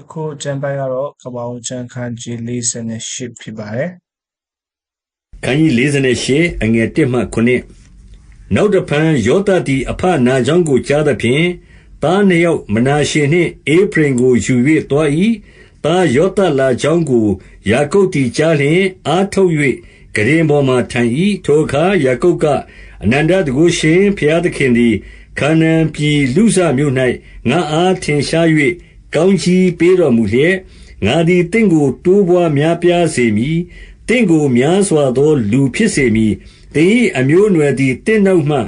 အခုကျမ်းပိုင်းကတော့ကပ္ပအောင်ကျမ်းခန်းကြီး48ဖြစ်ပါတယ်ခန်းကြီး48အငယ်1မှ9နောက်တဖန်ယောသသည်အဖနာကြောင်းကိုကြားသဖြင့်သားနှစ်ယောက်မနာရှေနှင့်အေဖရင်ကိုယူ၍သွား၏သားယောသလာကြောင်းကိုယာကုပ်သည်ကြားလျင်အာထုတ်၍ဂရင်ပေါ်မှထိုင်၏ထိုအခါယာကုပ်ကအနန္တတကုရှင်ဖျားသခင်သည်ခါနန်ပြည်လူစမြို့၌ငါအားထင်ရှား၍ ကောင်းချီးပေးတော်မူလျက်ငါသည်တင့်ကို တိုးပွားများပြားစေမည်တင့်ကိုများစွာသော လူဖြစ်စေမည်။သင်၏အမျိုးအနွယ်သည်တင့်နောက်မှ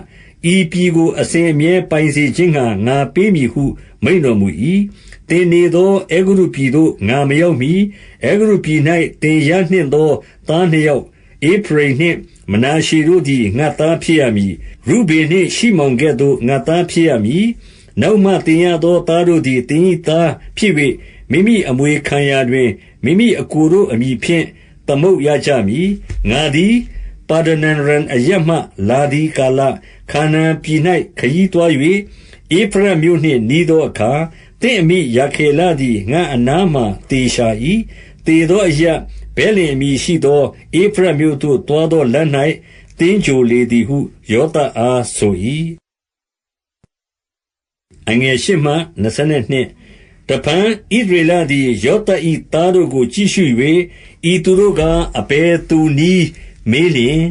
ဤပြည်ကို အစဉ်အမြဲပိုင်စေခြင်းငှါငါပေးမည်ဟု မိန့်တော်မူ၏။သင်နေသောအဲဂုတ္တုပြည်သို့ငါမရောက်မှီအဲဂုတ္တုပြည်၌သင်ရနှင့်သောသားနှစ်ယောက်ဧဖရိမ်နှင့်မနာရှေတို့သည်ငါသားဖြစ်ရမည်။ရုဗင်နှင့်ရှိမောင်ကဲ့သို့ငါသားဖြစ်ရမည်။ နောက်မှသင်ရသောသားတို့သည် သင်၏သားဖြစ်၍မိမိအမွေခံရာတွင် မိမိအစ်ကိုတို့အမည်ဖြင့် သမုတ်ရကြမည်။ငါသည် ပါဒနန်ရန်အရပ်မှ လာသည်ကာလ ခါနာန်ပြည်၌ခရီးသွား၍ဧဖရတ်မြို့နှင့်နီးသောအခါ သင့်အမိရာခေလသည် ငါအနားမှတေရှာ၏။တေသောအရပ်ဘဲလင်အမည်ရှိသော ဧဖရတ်မြို့သို့သွားသောလမ်း၌တင်းကြိုလေသည်ဟု ယောသအားဆို၏။ အငယ်ရှိမှ22တဖန်ဣသရေလသည် ယောသ၏သားတို့ကို ကြည့်ရှု၍ဤသူတို့ကအဘယ်သူနည်းမေးလျင်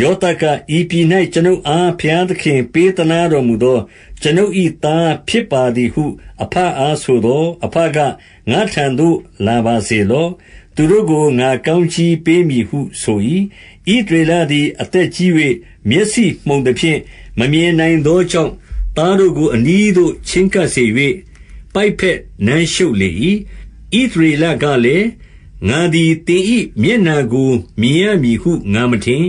ယောသကဤပြည်၌ကျွန်ုပ်အား ဘုရားသခင် ပေးသနာတော်မူသော ကျွန်ုပ်၏သားဖြစ်ပါသည်ဟုအဖအားဆိုသောအဖကငါထံသို့ လာပါစေလောသူတို့ကို ငါကောင်းချီးပေးမည်ဟုဆို၏ဣသရေလသည် အသက်ကြီး၍မျက်စိမှုန်သည်ဖြင့် မမြင်နိုင်သောကြောင့် သားတို့ကို အနီးသို့ ချင်းကပ်စေ၍ပိုက်ဖက်နမ်းရှုပ်လေ၏ဣသရေလကလည်း ငါသည် သင်၏မျက်နှာကို မြင်ရမည်ဟု ငါမထင်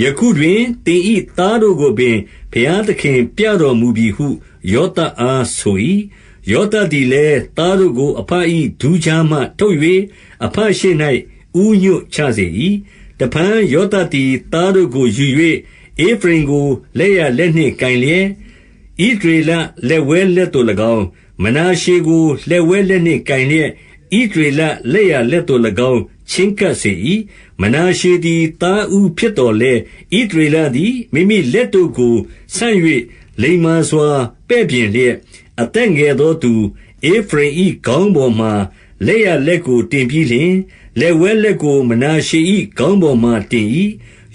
ယခုတွင် သင်၏သားတို့ကိုပင် ဘုရားသခင်ပြတော်မူပြီဟု ယောသအားဆို၏ယောသသည်လည်း သားတို့ကိုအဖ၏ဒူးချားမှ ထုတ်၍အဖရှိ၌ဥညွတ်ချစေ၏တဖန် ယောသသည် သားတို့ကိုယူ၍အေဖရင်ကို လက်ရလက်နှင့်ကင်လျက် ဣဒရေလလက်ဝဲလက်တို့၎င်း မနာရှေကို လက်ဝဲလက်နှင့်ကင်လျက်ဣဒရေလလက်ရလက်တို့၎င်း ချင်းကပ်စေ၏မနာရှေသည် သားဦးဖြစ်တော်လဲဣဒရေလသည် မိမိလက်တို့ကိုဆန့်၍လိမ္မာစွာ ပဲ့ပြင်လျက် အသက်ငယ်သောသူအေဖရင်၏ခေါင်းပေါ်မှလက်ရလက်ကို တင်ပြီးလျှင် လက်ဝဲလက်ကို မနာရှေ၏ခေါင်းပေါ်မှတင်၏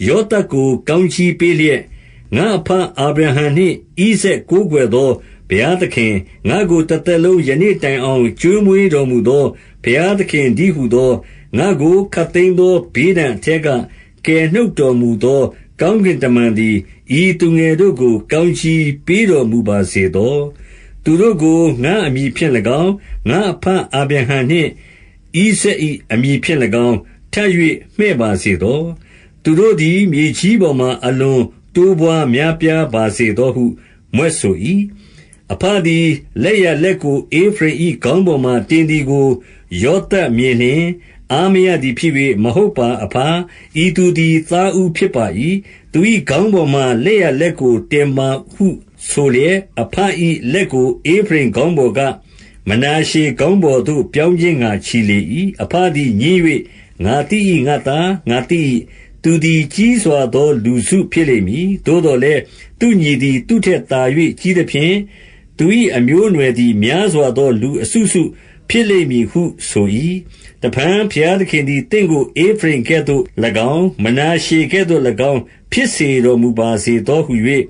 ယောသကို ကောင်းချီးပေးလျက် ငါအဖအာဗြဟံနှင့်ဣဇက် ကိုးကွယ်သော ဘုရားသခင် ငါကို တသက်လုံး ယနေ့တိုင်အောင် ကျွေးမွေးတော်မူသော ဘုရားသခင်ဒီဟုသော ငါကိုခတ်သိမ်းသော ဘေးဒဏ်အထက်ကကယ်နှုတ်တော်မူသော ကောင်းကင်တမန်သည် ဤသူငယ်တို့ကို ကောင်းချီးပေးတော်မူပါစေသော သူတို့ကို ငါအမိဖြင့်၎င်း ငါအဖအာဗြဟံနှင့် ဣဇက်၏အမိဖြင့်၎င်း ထပ်၍မှဲ့ပါစေသော သူတို့သည် မြေကြီးပေါ်မှအလွန် တိုးပွားများပြားပါစေသောဟုမွဲ့ဆို၏အဖသည် လက်ရလက်ကိုအေဖရိ၏ခေါင်းပေါ်မှတင်သည်ကို ယောသမြင်လျင် အာမရသည်ဖြစ်၍မဟုတ်ပါအဖဤသူသည် သားဦးဖြစ်ပါ၏သူ၏ခေါင်းပေါ်မှလက်ရလက်ကို တင်ပါဟုဆိုလျက်အဖ၏လက်ကိုအေဖရင်ခေါင်းပေါ်က မနာရှေခေါင်းပေါ်သို့ ပြောင်းခြင်းငါချီလေ၏အဖသည်ညင်း၍ငါတိ၏ငါသား ငါတိ၏ သူသည် ကြီးစွာသော လူစုဖြစ်လိမ့်မည် သို့တော်လည်း သူညီသည် သူထက်သာ၍ကြီးသဖြင့် သူ၏အမျိုးအနွယ်သည် များစွာသော လူအစုစုဖြစ်လိမ့်မည်ဟုဆို၏တပန်းဖျားသခင်သည်တင့်ကိုအေဖရင်ကဲ့သို့၎င်း မနာရှေကဲ့သို့၎င်း ဖြစ်စေတော်မူပါစေသောဟု၍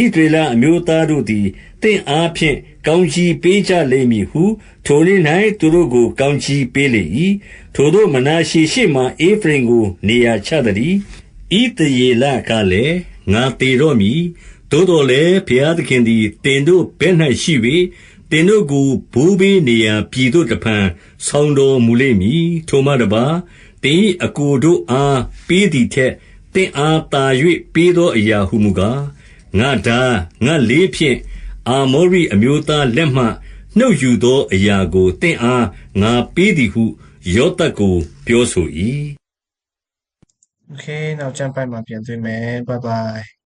ဣဒရေလအမျိုးသားတို့သည်တင့်အားဖြင့် ကောင်းချီးပေးကြလိမ့်မည်ဟု ထိုနေ့၌သူတို့ကို ကောင်းချီးပေးလေ၏ထိုတို့ မနာရှေရှိမှအေဖရင်ကို နေရာချသည်ဣတယေလကလည်း ငါတေတော့မည် သို့တော်လည်း ဘုရားသခင်သည်တင်တို့ဘဲ့၌ရှိ၍တင်တို့ကို ဘိုးဘေးနေရာပြည်သို့ တဖန် ဆောင်းတော်မူလိမ့်မည် ထိုမှတပါတင်၏အကိုတို့အား ပေးသည်ထက်တင်အားတာ၍ပေးသောအရာဟုမူကား ငါဒါငါလေးဖြင့် အာမောရိအမျိုးသားလက်မှနှုတ်ယူသောအရာကိုတင့်အားငါပေးသည်ဟုယောသကိုပြောဆို၏โอเคနောက်ကျမ်းပိုင်းမှာပြန်တွေ့မယ် bye bye